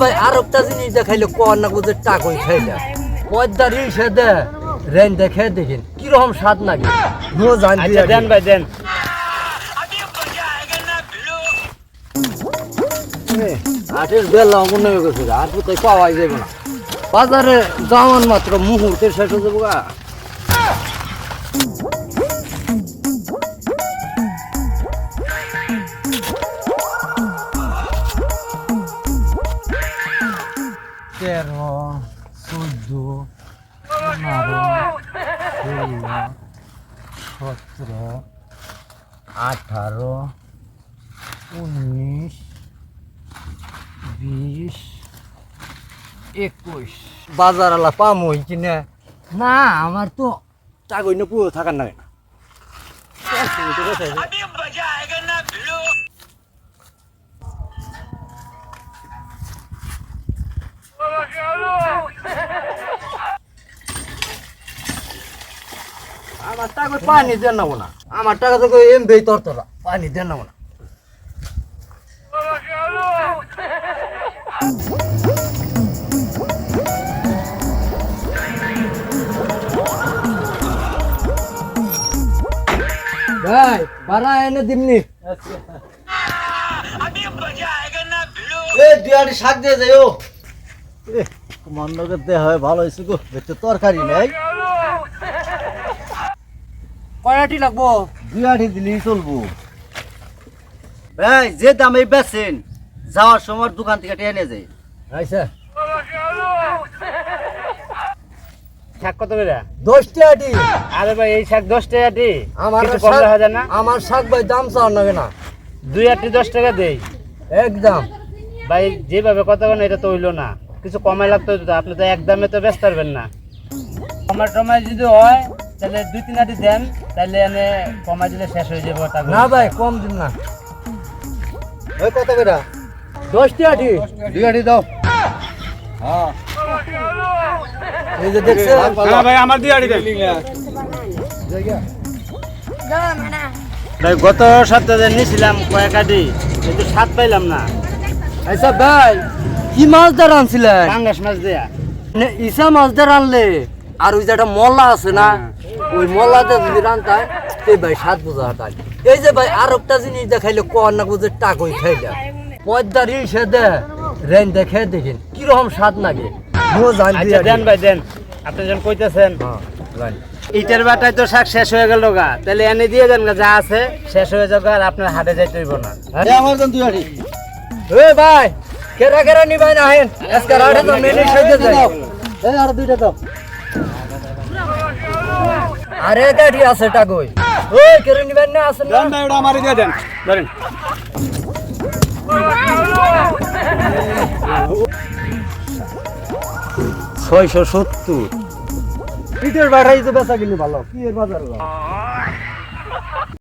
ভাই আর একটা জিনিস দেখাইলে কর না বুঝে টাকই খাইলে পদ্মার ইসে দে রেন দেখে দেখিন। কীরকম স্বাদ নাকি? রোজ আনবি আচ্ছা দেন ভাই দেন। আটের বেলা মনে হয়ে গেছে আর কোথায় পাওয়াই যাবে না। বাজারে যাওয়ান মাত্র মুহূর্তে শেষ হয়ে যাব তেরো চোদ্দ পনেরো ষোলো সতেরো আঠারো উনিশ বিশ একুশ। বাজার আলা পাম ওই কিনে না? আমার তো টাকা না পুরো থাকার নাই। না আমার টাকা পানি দেন না না। আমার টাকা তো এম বেই তর তরা পানি দেন না না। ভাই বারা এনে দিমনি দুয়ারি শাক দিয়ে যাইও মন্ডকে দে হয় ভালো হয়েছে গো তরকারি নাই। কয়টি লাগবো। দুই আটি দিলেই চলবো। ভাই যে দামে বেচেন যাওয়ার সময় দোকান থেকে টেনে যায় আচ্ছা। শাক কত করে? আটি। আরে ভাই এই শাক দশ টাকা আমার কিছু কম শাক- যায় না? আমার শাক ভাই দাম চাওয়ার নাগে না। দুই আটটি দশ টাকা দেই। একদম। ভাই যেভাবে কথা বলেন এটা তো হইল না। কিছু কমাই লাগতো আপনি তো এক দামে তো ব্যস্ত পারবেন না। কমার টমাই যদি হয় তাহলে দুই তিন আটি দেন তাহলে এনে কমাই দিলে শেষ হয়ে যাবে টাকা না ভাই কম দিন না। ওই কত করে? দশটি আটি। দুই আটি দাও। এই যে দেখছে ভাই আমার দুই আটি দেন। ভাই গত সপ্তাহে নিয়েছিলাম কয়েক আটি কিন্তু স্বাদ পাইলাম না। আচ্ছা ভাই কি মাছ দ্বার আনছিলেন? পাঙ্গাস মাছ দেয়া। নে, ইসা মাছ দ্বার আনলে আর ওই যে একটা মল্লা আছে না ওই মল্লাতে যদি রান্তায় এই ভাই সাত বোঝা হাঁটাই এই যে ভাই আর একটা জিনিস দেখাইলে কর না বুঝে টাকই খাইলে। পদ্মার ইসে দে রেন দেখে দেখিন কীরকম স্বাদ রোজ আনবি আচ্ছা দেন ভাই দেন। আপনি যখন কইতেছেন হ্যাঁ ইটের বাটায় তো শাক শেষ হয়ে গেল গা। তাহলে এনে দিয়ে দেন গা যা আছে শেষ হয়ে যাবে আর আপনার হাটে যাইতে হইব না। এ আমার দেন দুই আটি এ ভাই কেরা কেরা নিবাই না হেন? আজকে তো মেনে এই আর দুইটা দাও। আরে গাড়ি আছে টাকই ওই নিবেন না আছে না। ওটা দিয়ে দেন। ধরেন। ছয়শো সত্তর। পিঠের বাড়াই তো বেচা কিনি ভালো। কি এর বাজার?